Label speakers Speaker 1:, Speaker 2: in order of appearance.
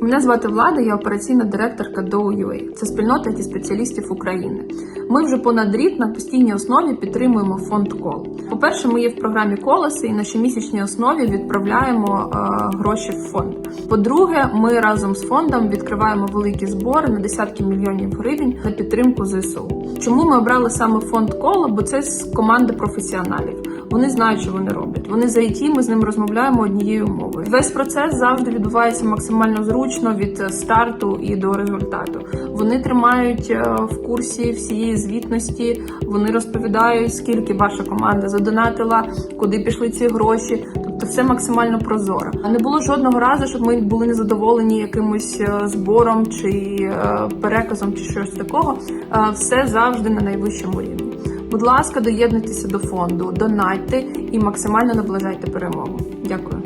Speaker 1: Мене звати Влада, я операційна директорка DOUA. Це спільнота it спеціалістів України. Ми вже понад рік на постійній основі підтримуємо фонд кол. По-перше, ми є в програмі колеси і на щомісячній основі відправляємо е, гроші в фонд. По-друге, ми разом з фондом відкриваємо великі збори на десятки мільйонів гривень на підтримку ЗСУ. Чому ми обрали саме фонд кола? Бо це з команди професіоналів. Вони знають, що вони роблять. Вони за IT, ми з ними розмовляємо однією мовою. Весь процес завжди відбувається максимально зручно від старту і до результату. Вони тримають е, в курсі всієї звітності. Вони розповідають, скільки ваша команда задонатила, куди пішли ці гроші. Тобто все максимально прозоро. А не було жодного разу, щоб ми були незадоволені якимось е, збором чи е, переказом, чи щось такого. Все завжди на найвищому рівні. Будь ласка, доєднуйтеся до фонду, донайте і максимально наближайте перемогу. Дякую.